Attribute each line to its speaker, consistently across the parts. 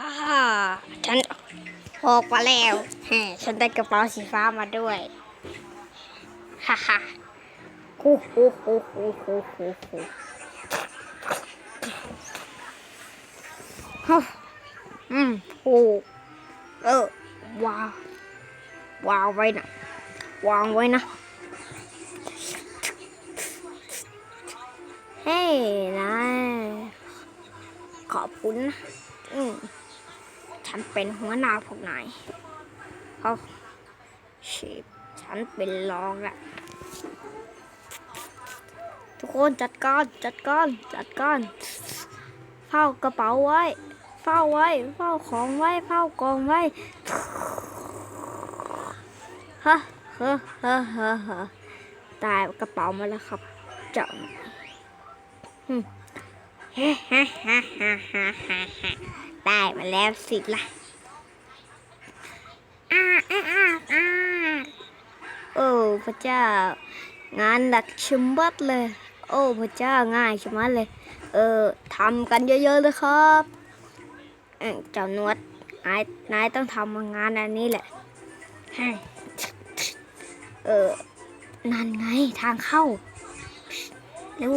Speaker 1: ฮ่าฮ่าฉันออกมาแล้วแฮฉันได้กระเป๋าสีฟ้ามาด้วยฮ่าฮ่าฮู้ฮู้ฮู้ฮู้ฮู้ฮู้ฮู้ฮู้อืมโอ้เออวางวางไว้นะวางไว้นะเฮ้ยนายขอบคุณนะอืม ฉันเป็นหัวหน้าพวกนายเขาชีพฉันเป็นรองอะทุกคนจัดการจัดการจัดการเฝ้ากระเป๋าไว้ เฝ้าไว้ เฝ้าของไว้ เฝ้ากองไว้ฮะฮะฮะฮะฮะตายกระเป๋ามาแล้วครับ เจ้าฮ่าฮ่าฮ่าฮ่าฮ่าฮ่าฮ่า ได้มาแล้วสิล่ะอ้าอ้าอ้าอ้าโอ้พระเจ้า งานหนักชะมัดเลย โอ้พระเจ้าง่ายชะมัดเลย เออทำกันเยอะๆเลยครับเจ้านวดนายนายต้องทำงานอันนี้แหละให้เออนั่นไงทางเข้าเร็ว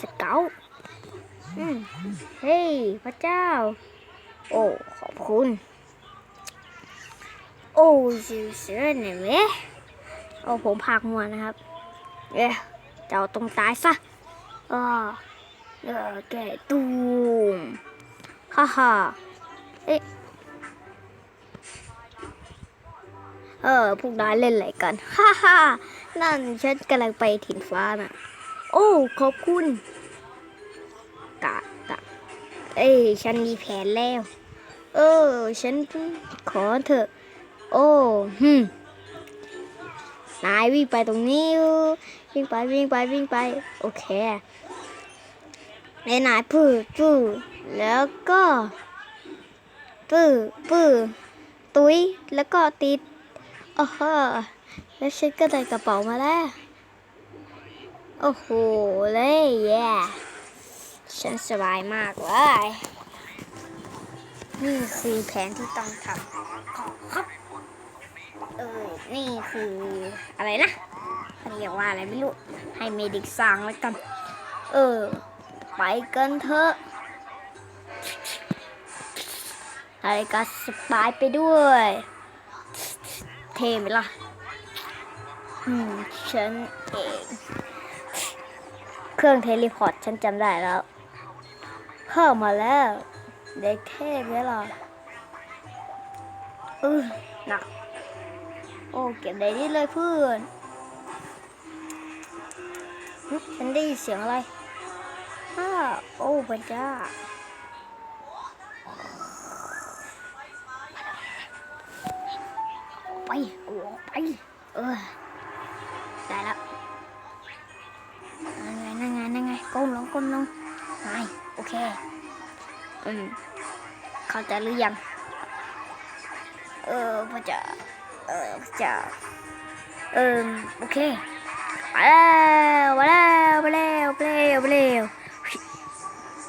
Speaker 1: สเกาอืมเฮ้ยพระเจ้า โอ้ ขอบคุณ โอ้สิเสือหน่อยไหมโอ้ผมพักมัวนะครับเอ๊ะเจ้าต้องตายซะเออเออแกตูมฮ่าฮ่าเอ๊ะเออ พวกนายเล่นอะไรกัน ฮ่าฮ่านั่นฉันกำลังไปถิ่นฟ้าน่ะ โอ้ ขอบคุณ กะกะเอ้ยฉันมีแผนแล้ว เออ ฉันขอเถอะ โอ้ฮึนายวิ่งไปตรงนี้ วิ่งไปวิ่งไปวิ่งไป โอเคแล้วนายปื้อปื้อแล้วก็ปื้อปื้อตุ้ยแล้วก็ติดโอ้โหแล้วฉันก็ได้กระเป๋ามาแล้ว โอ้โห เลยแย่ฉันสบายมากเลย นี่คือแผนที่ต้องทำขอครับ เออ นี่คืออะไรนะเรียกว่าอะไรไม่รู้ ให้เมดิกสร้างแล้วกัน เออ ไปกันเถอะอะไรก็สบายไปด้วย เท่ไหมล่ะ อืม ฉันเอง เครื่องเทเลพอร์ตฉันจำได้แล้ว เข้ามาแล้ว เด็กเทพเนี่ยหรอเออหนัก โอ้เก็บได้ดีเลยเพื่อนฉันได้ยินเสียงอะไรอ้าโอ้พระเจ้าไปโอ้ไป เออ อืมเข้าใจหรือยัง เออพระเจ้าเออพระเจ้าเออโอเคไปแล้วไปแล้วไปแล้วไปแล้วไปแล้ว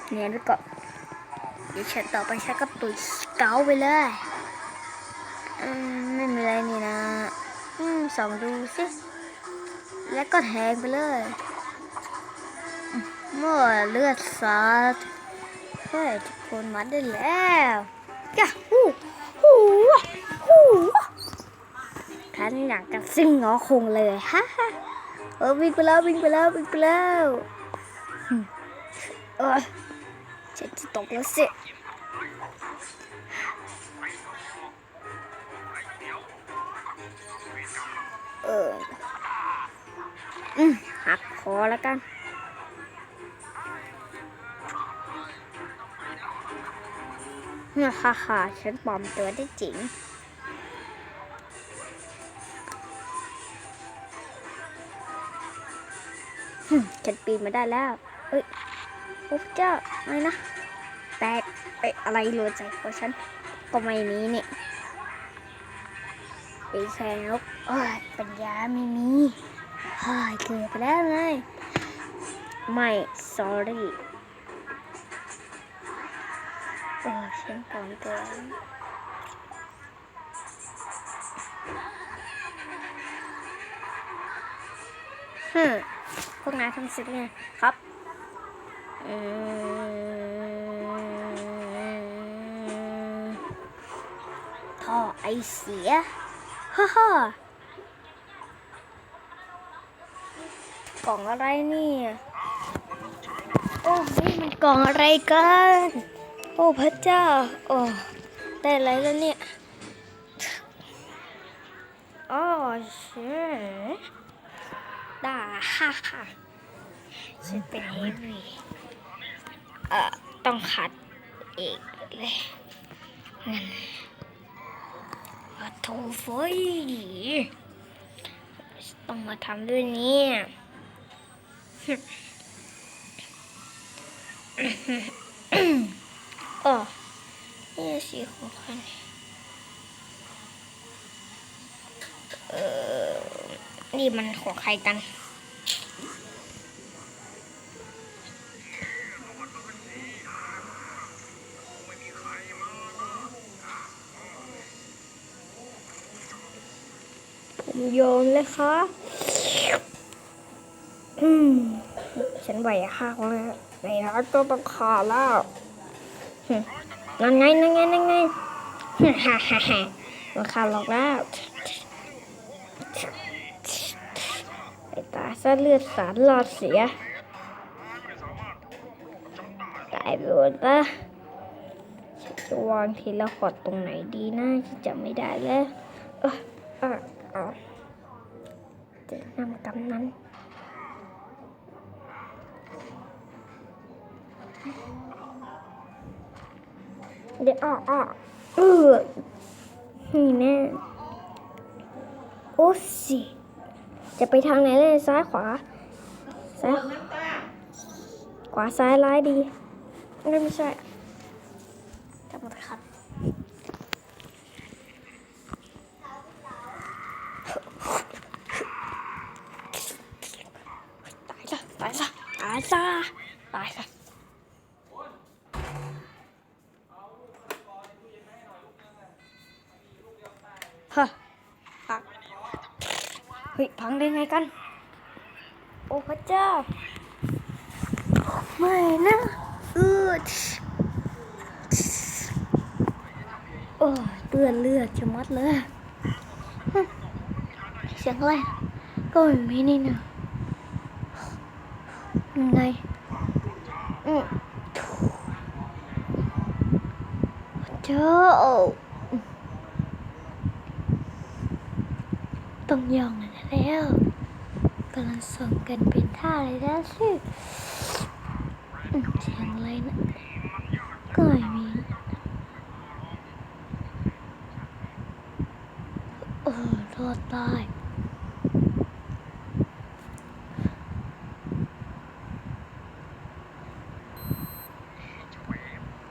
Speaker 1: เนี่ยแล้วก็เดี๋ยวฉันต่อไปฉันก็ตุยเกาไปเลยอืมไม่มีอะไรนี่นะอืมสองดูสิแล้วก็แทงไปเลยเมื่อเลือดสาด เฮ้ยทุกคนมาได้แล้วยะฮู้ฮู้ฮู้ฉันอยากจะซิ่งงอคงเลยฮ่าฮ่าเออวิ่งไปแล้ววิ่งไปแล้ววิ่งไปแล้วเออฉันจะตกแล้วสิเอออืมหักคอแล้วกัน ฮ่าฮ่าฮ่าฉันปลอมตัวได้จริง ฉันปีนมาได้แล้ว เอ้ยโอ้พระเจ้าไม่นะ แตกเอ้ยอะไรหลุดใส่หัวฉัน ก็ไม่มีนี่ปีแค่นกโอ้ยปัญญาไม่มีเฮ้ยเกือบไปแล้วไงไม่ sorry เออฉันก่อนก่อนฮึพวกนายทำเสร็จไงครับ เออท่อไอเสีย ฮ่าฮ่ากล่องอะไรนี่ โอ้นี่มันกล่องอะไรกัน โอ้พระเจ้า โอ้ได้อะไรแล้วเนี่ยอ๋อใช่ได้ฮ่าฮ่าฉันเป็นเฮฟวี่เอ่อต้องขัดอีกเลยนั่นโถเฟยต้องมาทำด้วยเนี่ย ออนี่สีของใครเนี่ยเออนี่มันของใครกันผมโยนเลยค่ะอืมฉันไหวข้าวแล้วในร้านก็ต้องขาดแล้ว นั่นไงนั่นไงนั่นไงฮ่าฮ่าฮ่ามันขาดหรอกแล้วไอตาซะเลือดสารหลอดเสียตายไปหมดละจะวางทีละขอดตรงไหนดีนะฉันจำไม่ได้แล้วเออเออเออจะนำกำนั้น เดี๋ยวอ้ออ้อเออนี่แน่โอ้สิจะไปทางไหนเลยซ้ายขวา ซ้ายขวาซ้ายร้ายดีไม่ใช่จำมาครับตายซะตายซะตายซะตายซะ ฮะพังเฮ้ยพังได้ไงกัน โอ้พระเจ้า ไม่นะเออโอ้เลือดเลือดจะมัดเลยเสียงอะไรก็ไม่มีนี่นะยังไงอืมเจ้า ต้องยองแล้วกำลังส่งกันเป็นท่าเลยนะสิเสียงอะไรนะก็ไม่มีเออรอดตาย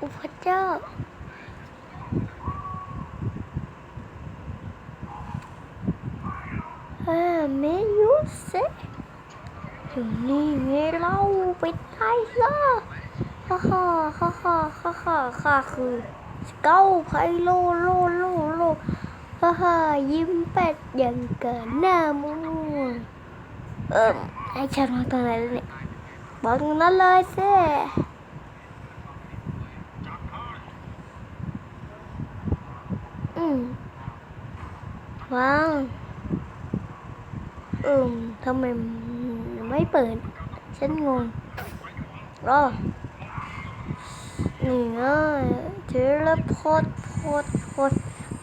Speaker 1: อุพระเจ้า อ่าเมยูเซอยู่นี่ไงเราไปได้ละฮ่าฮ่าฮ่าฮ่าฮ่าฮ่าข้าคือสเกลไพโลโลโลโลฮ่าฮ่ายิ้มเป็ดย่างเกินหน้าม่วงเอิ่มให้ฉันมาตรงไหนเนี่ยบอกตรงนั้นเลยเซ่อืมว้าว เออทำไมไม่เปิด ฉันงงรอนี่นะเทเลพอดพอดพอด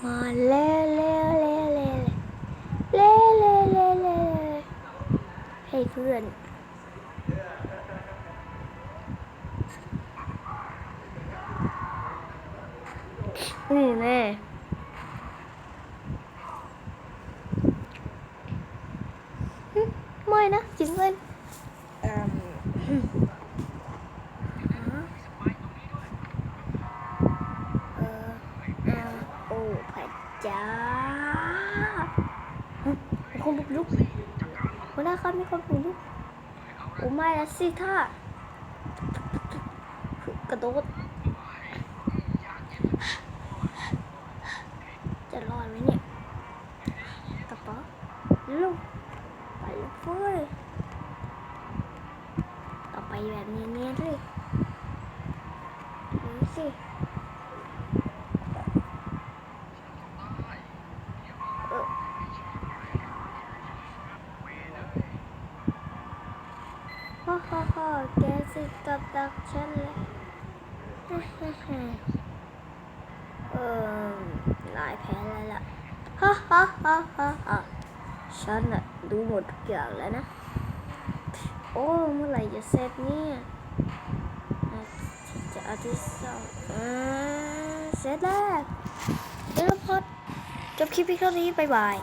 Speaker 1: มาแล้วแล้วแล้วแล้วแล้วแล้วแล้วให้เพื่อนนี่แน่ นะจริงเลยเอิ่มหึเออเอาโอ้พระเจ้าหึมีคนบุกรุกหัวหน้าครับมีคนบุกรุกโอ้ไม่ละสิท่ากระโดดจะรอดไหมเนี่ยกระเป๋าลูก อ้ยต่อไปแบบเนี้ยนๆเลยดูสิเออฮ่าฮ่าฮ่าแกสิกับดักฉันเลยฮ่าฮ่าฮ่าเออหลายแพ้แล้วล่ะฮ่าฮ่าฮ่าฮ่า ฉันน่ะดูหมดทุกอย่างแล้วนะ โอ้ เมื่อไหร่จะเสร็จเนี่ยจะอาทิตย์สองอ่าเสร็จแล้วเดี๋ยวพอดจบคลิปเพียงเท่านี้ บ๊ายบาย